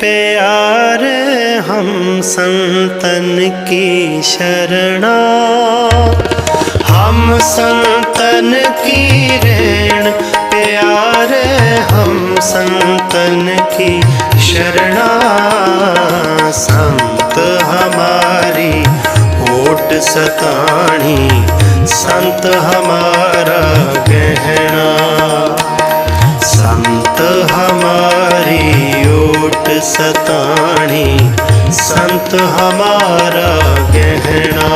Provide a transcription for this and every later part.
प्यार हम संतन की शरणा हम संतन की ऋण प्यार हम संतन की शरणा संत हमारी ओट सताणी संत हमारा गहना संत हमारा ਸਤਾਣੀ, ਸੰਤ ਹਮਾਰਾ ਗਹਿਣਾ।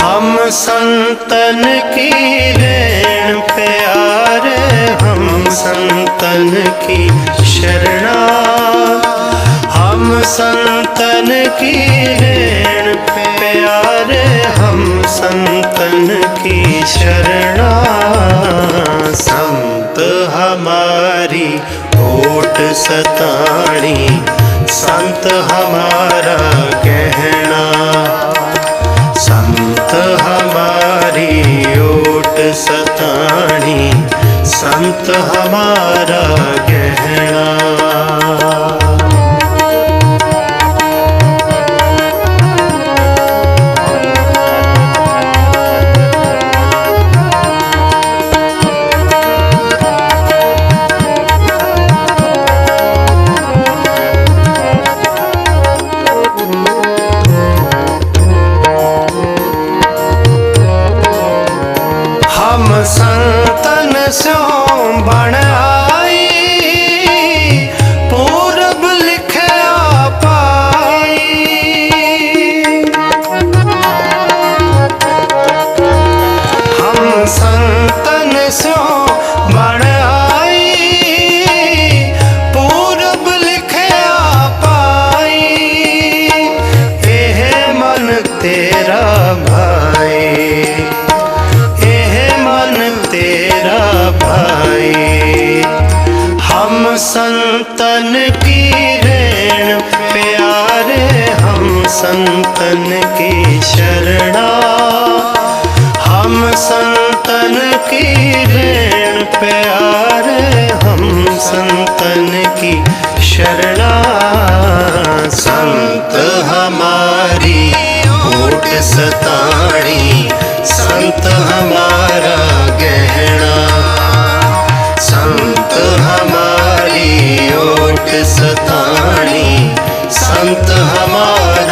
ਹਮ ਸੰਤਨ ਕੀ ਲੈਣ ਪਿਆਰੇ, ਹਮ ਸੰਤਨ ਕੀ ਸ਼ਰਣਾ। ਹਮ ਸੰਤਨ ਕੀ ਲੈਣ ਪਿਆਰੇ, ਹਮ ਸੰਤਨ ਕੀ ਸ਼ਰਣਾ। ਸੰਤ ਹਮਾਰੀ हमारी ओट सताणी संत हमारा गहना संत हमारी ओट सताणी संत हमारा गहना हम संतन की रेण प्यारे हम संतन की शरणा हम संतन की रेण प्यारे हम संतन की शरणा संत हमारी ओट सता ਸਤਾਣੀ ਸੰਤ ਹਮਾਰੇ